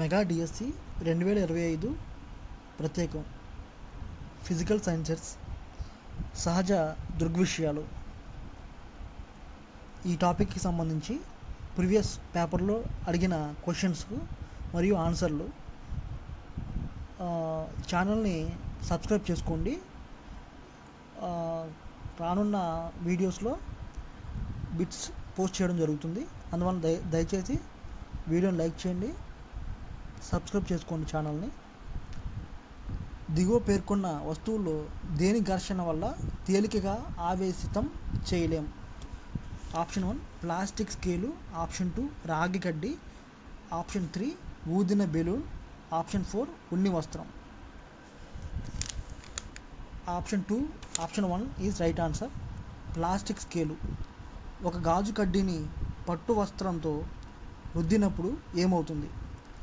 Mega DSC రెండు వేల ఇరవై ఐదు ప్రత్యేకం. ఫిజికల్ సైన్సెస్ సహజ దృగ్విషయాలు. ఈ టాపిక్కి సంబంధించి ప్రీవియస్ పేపర్లో అడిగిన క్వశ్చన్స్కు మరియు ఆన్సర్లు ఛానల్ని సబ్స్క్రైబ్ చేసుకోండి. రానున్న వీడియోస్లో బిట్స్ పోస్ట్ చేయడం జరుగుతుంది. అందువల్ల దయ దయచేసి వీడియోని లైక్ చేయండి. సబ్స్క్రైబ్ చేసుకోండి ఛానల్ని. దిగువ పేర్కొన్న వస్తువుల్లో దేని ఘర్షణ వల్ల తేలికగా ఆవేశితం చేయలేం? Option one plastic scale. Option two రాగి కడ్డి ఆప్షన్ త్రీ ఊదిన బెలూన్. ఆప్షన్ ఫోర్ ఉన్ని వస్త్రం. Option two option one is right answer. Plastic scale. ఒక గాజు కడ్డీని పట్టు వస్త్రంతో రుద్దినప్పుడు ఏమవుతుంది?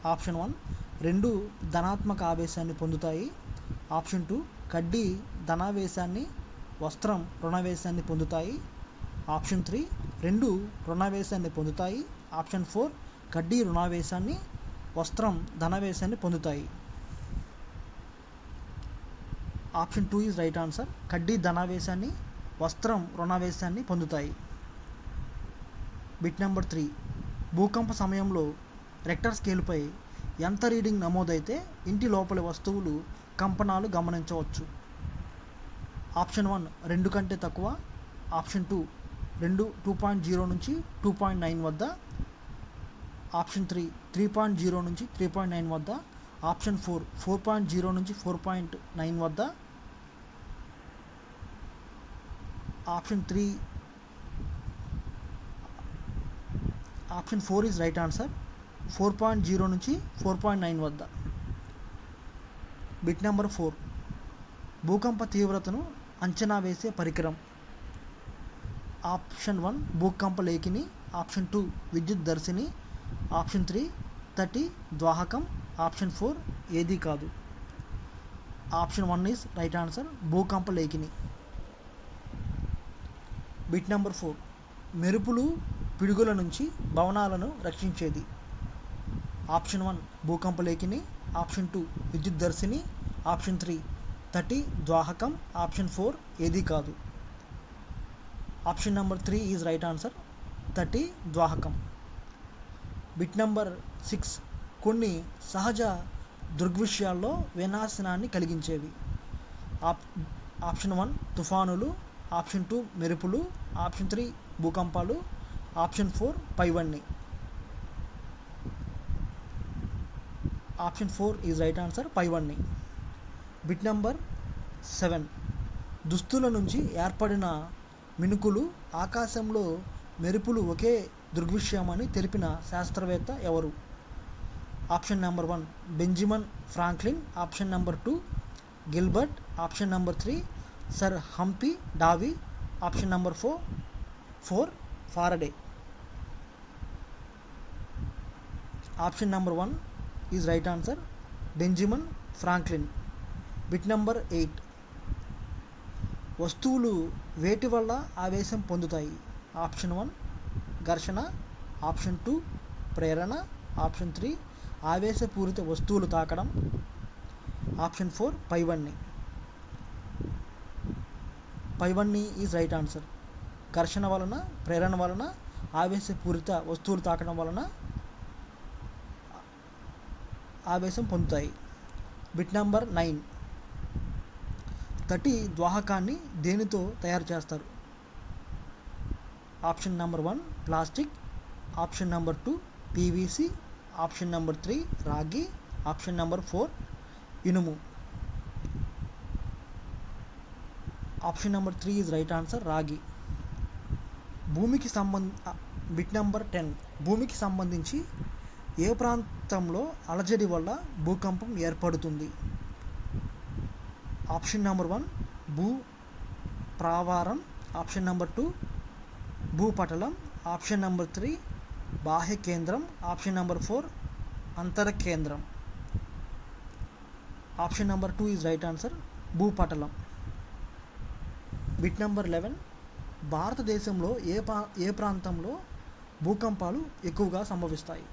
Option one. రెండు ధనాత్మక ఆవేశాన్ని పొందుతాయి. ఆప్షన్ టూ కడ్డీ ధనావేశాన్ని వస్త్రం రుణావేశాన్ని పొందుతాయి. ఆప్షన్ త్రీ రెండు రుణావేశాన్ని పొందుతాయి. ఆప్షన్ ఫోర్ కడ్డీ రుణావేశాన్ని వస్త్రం ధనావేశాన్ని పొందుతాయి. Option two is right answer. కడ్డీ ధనావేశాన్ని వస్త్రం రుణావేశాన్ని పొందుతాయి. Bit number three. భూకంప సమయంలో రెక్టర్ స్కేల్పై ఎంత రీడింగ్ నమోదైతే ఇంటి లోపలి వస్తువులు కంపనాలు గమనించవచ్చు. ఆప్షన్ వన్ రెండు కంటే తక్కువ. ఆప్షన్ టూ రెండు టూ పాయింట్ జీరో నుంచి టూ పాయింట్ నైన్ వద్ద. Option three three point zero నుంచి త్రీ పాయింట్ నైన్ వద్ద. Option four four point zero నుంచి ఫోర్ పాయింట్ నైన్ వద్ద. Option three option four is right answer four point zero నుంచి four point nine వద్ద. Bit number four. భూకంప తీవ్రతను అంచనా వేసే పరికరం. ఆప్షన్ వన్ భూకంప లేఖిని. ఆప్షన్ టూ విద్యుత్ దర్శిని. ఆప్షన్ త్రీ థర్టీ ద్వాహకం. ఆప్షన్ ఫోర్ ఏది కాదు. Option one is right answer భూకంప లేఖిని. Bit number four. మెరుపులు పిడుగుల నుంచి భవనాలను రక్షించేది. ఆప్షన్ వన్ భూకంప లేఖిని ఆప్షన్ టూ విద్యుత్ దర్శిని ఆప్షన్ త్రీ థర్టీ ద్వాహకం ఆప్షన్ ఫోర్ ఏది కాదు. Option number three is right answer thirty ద్వాహకం. బిట్ నెంబర్ సిక్స్ కొన్ని సహజ దృగ్విషయాల్లో వినాశనాన్ని కలిగించేవి. ఆప్ ఆప్షన్ వన్ తుఫానులు ఆప్షన్ టూ మెరుపులు ఆప్షన్ త్రీ భూకంపాలు ఆప్షన్ ఫోర్ పైవన్నీ option four is right answer పైవన్నీ బిట్ నంబర్ సెవెన్. దుస్తుల నుంచి ఏర్పడిన మినుకులు ఆకాశంలో మెరుపులు ఒకే దృగ్విషయమని తెలిపిన శాస్త్రవేత్త ఎవరు? Option number one Benjamin Franklin. Option number two Gilbert. Option number three sir Humphry Davy. Option number four four Faraday. Option number one is right answer Benjamin Franklin bit number eight వస్తువులు వేటి వల్ల ఆవేశం పొందుతాయి? Option one ఘర్షణ. Option two ప్రేరణ. Option three ఆవేశపూరిత వస్తువులు తాకడం. ఆప్షన్ ఫోర్ పైవన్ని పైవన్ని ఈజ్ రైట్ ఆన్సర్ ఘర్షణ వలన ప్రేరణ వలన ఆవేశపూరిత వస్తువులు తాకడం వలన ఆవేశం పొందుతాయి. Bit number nine. తటి ద్వాహకాన్ని దేనితో తయారు చేస్తారు? Option number one plastic. Option number two PVC option number three రాగి. ఆప్షన్ నెంబర్ ఫోర్ ఇనుము. Option number three is right answer రాగి. భూమికి సంబంధ బిట్ నెంబర్ టెన్. భూమికి సంబంధించి ఏ ప్రాంతంలో అలజడి వల్ల భూకంపం ఏర్పడుతుంది? ఆప్షన్ నెంబర్ వన్ భూ ప్రావారం. ఆప్షన్ నెంబర్ టూ భూపటలం ఆప్షన్ నెంబర్ త్రీ బాహ్య కేంద్రం. ఆప్షన్ నెంబర్ ఫోర్ అంతర కేంద్రం. Option number two is right answer భూపటలం bit number eleven భారతదేశంలో ఏ పా ఏ ప్రాంతంలో భూకంపాలు ఎక్కువగా సంభవిస్తాయి?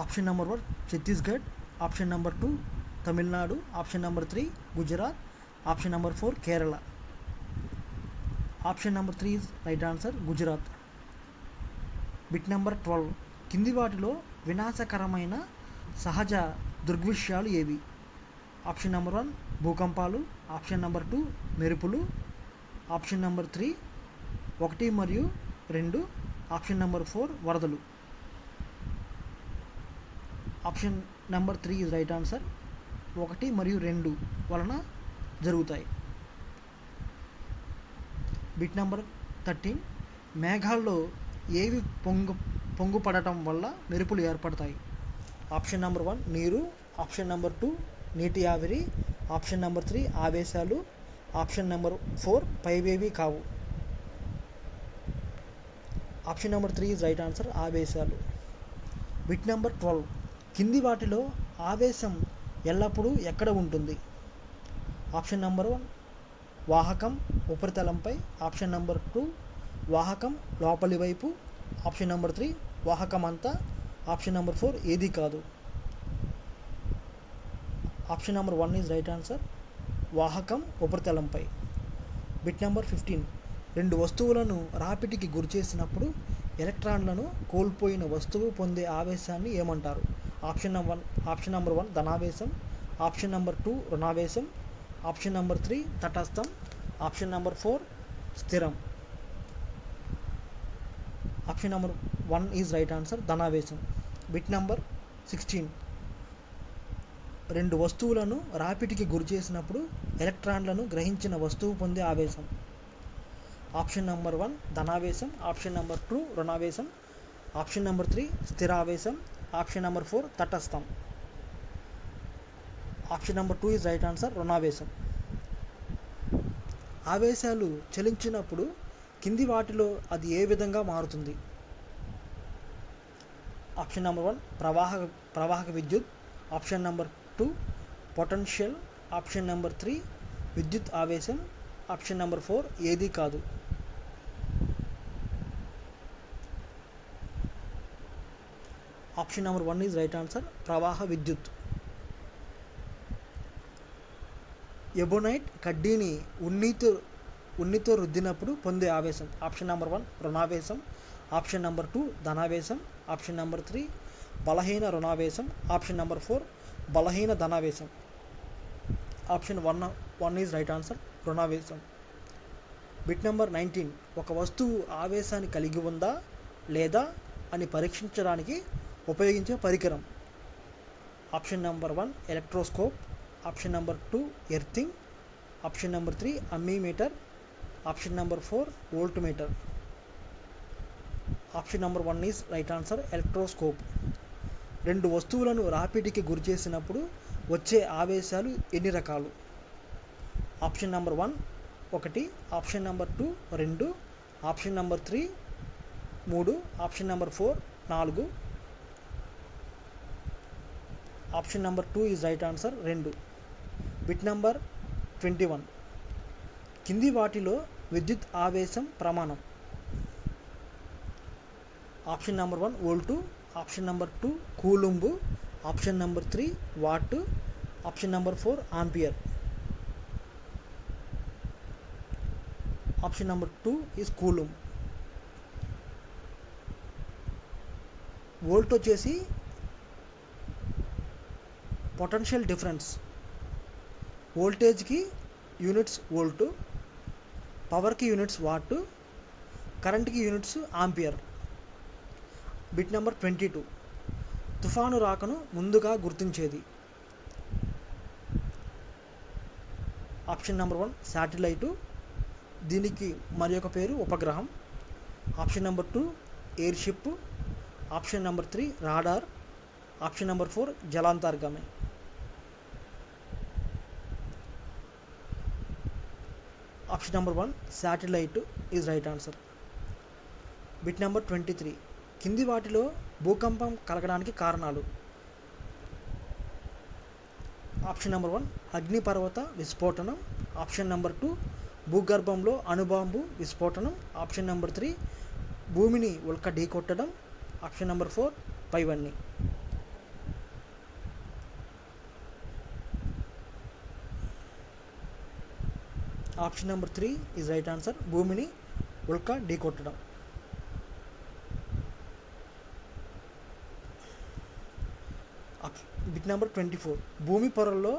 Option number one Chhattisgarh option number two Tamil Nadu option number three Gujarat option number four Kerala. Option number three is right answer Gujarat. Bit number twelve. కింది వాటిలో వినాశకరమైన సహజ దృగ్విషయాలు ఏవి? ఆప్షన్ నెంబర్ వన్ భూకంపాలు ఆప్షన్ నెంబర్ టూ మెరుపులు option number three ఒకటి మరియు రెండు ఆప్షన్ నెంబర్ ఫోర్ వరదలు. Option number three is right answer ఒకటి మరియు రెండు వలన జరుగుతాయి. బిట్ నెంబర్ థర్టీన్ మేఘాల్లో ఏవి పొంగు పొంగు పడటం వల్ల మెరుపులు ఏర్పడతాయి? ఆప్షన్ నెంబర్ వన్ నీరు. ఆప్షన్ నెంబర్ టూ నీటి ఆవిరి. ఆప్షన్ నెంబర్ త్రీ ఆవేశాలు. ఆప్షన్ నెంబర్ ఫోర్ పైవేవి కావు. Option number three is right answer ఆవేశాలు. Bit number twelve కింది వాటిలో ఆవేశం ఎల్లప్పుడూ ఎక్కడ ఉంటుంది? ఆప్షన్ నెంబర్ వన్ వాహకం ఉపరితలంపై. ఆప్షన్ నెంబర్ టూ వాహకం లోపలి వైపు. ఆప్షన్ నెంబర్ త్రీ వాహకం అంతా ఆప్షన్ నెంబర్ ఫోర్ ఏది కాదు. Option number one is right answer వాహకం ఉపరితలంపై. బిట్ నెంబర్ ఫిఫ్టీన్ రెండు వస్తువులను రాపిడికి గురిచేసినప్పుడు ఎలక్ట్రాన్లను కోల్పోయిన వస్తువు పొందే ఆవేశాన్ని ఏమంటారు? Option number option number one ధనావేశం option number two రుణావేశం ఆప్షన్ నెంబర్ త్రీ తటస్థం ఆప్షన్ నెంబర్ ఫోర్ స్థిరం. Option number one is right answer ధనావేశం. Bit number sixteen. రెండు వస్తువులను రాపిడికి గురి చేసినప్పుడు ఎలక్ట్రాన్లను గ్రహించిన వస్తువు పొందే ఆవేశం. ఆప్షన్ నెంబర్ వన్ ధనావేశం ఆప్షన్ నెంబర్ టూ రుణావేశం ఆప్షన్ నెంబర్ త్రీ స్థిరావేశం option number four తటస్థం. Option number two is right answer రుణావేశం. ఆవేశాలు చలించినప్పుడు కింది వాటిలో అది ఏ విధంగా మారుతుంది? ఆప్షన్ నెంబర్ వన్ ప్రవాహ ప్రవాహక విద్యుత్. Option number two potential. Option number three విద్యుత్ ఆవేశం. ఆప్షన్ నెంబర్ ఫోర్ ఏదీ కాదు. Option number one is right answer ప్రవాహ విద్యుత్. ఎబోనైట్ కడ్డీని ఉన్నితో ఉన్నితో రుద్దినప్పుడు పొందే ఆవేశం. ఆప్షన్ నెంబర్ వన్ రుణావేశం. ఆప్షన్ నెంబర్ టూ ధనావేశం. ఆప్షన్ నెంబర్ త్రీ బలహీన రుణావేశం. ఆప్షన్ నెంబర్ ఫోర్ బలహీన ధనావేశం. Option one one is right answer రుణావేశం. Bit number nineteen ఒక వస్తువు ఆవేశాన్ని కలిగి ఉందా లేదా అని పరీక్షించడానికి ఉపయోగించే పరికరం. Option number one electroscope option number two earthing option number three ammeter option number four volt meter option number one is right answer electroscope రెండు వస్తువులను రాపిడికి గురి చేసినప్పుడు వచ్చే ఆవేశాలు ఎన్ని రకాలు? ఆప్షన్ నెంబర్ వన్ ఒకటి. ఆప్షన్ నెంబర్ టూ రెండు. ఆప్షన్ నెంబర్ త్రీ మూడు. ఆప్షన్ నెంబర్ ఫోర్ నాలుగు. Option number two is right answer రెండు. Bit number twenty one. కింది వాటిలో విద్యుత్ ఆవేశం ప్రమాణం. Option number one volt option number two coulomb option number three watt option number four ampere. Option number two is coulomb volt వచ్చేసి potential difference వోల్టేజ్కి units volt పవర్కి units watt కరెంట్కి units ampere bit number twenty two తుఫాను రాకను ముందుగా గుర్తించేది. Option number one satellite దీనికి మరి ఒక పేరు ఉపగ్రహం. Option number two air ship option number three radar option number four జలాంతర్గామి. Option number one satellite is right answer bit number twenty three కింది వాటిలో భూకంపం కలగడానికి కారణాలు. ఆప్షన్ నెంబర్ వన్ అగ్నిపర్వత విస్ఫోటనం. ఆప్షన్ నెంబర్ టూ భూగర్భంలో అణుబాంబు విస్ఫోటనం. ఆప్షన్ నెంబర్ త్రీ భూమిని ఉల్క ఢీకొట్టడం. ఆప్షన్ నెంబర్ ఫోర్ పైవన్నీ. Option number three is right answer. భూమిని ఉల్క ఢీకొట్టడం బిట్ నెంబర్ ట్వంటీ ఫోర్. భూమి పొరల్లో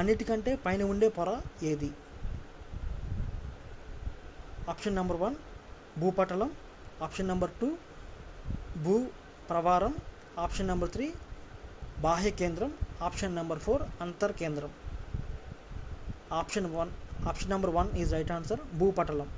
అన్నిటికంటే పైన ఉండే పొర ఏది? ఆప్షన్ నెంబర్ వన్ భూపటలం. ఆప్షన్ నెంబర్ టూ భూ ప్రవారం. ఆప్షన్ నెంబర్ త్రీ బాహ్య కేంద్రం. ఆప్షన్ నెంబర్ ఫోర్ అంతర్ కేంద్రం. Option one option number one is right answer భూపటలం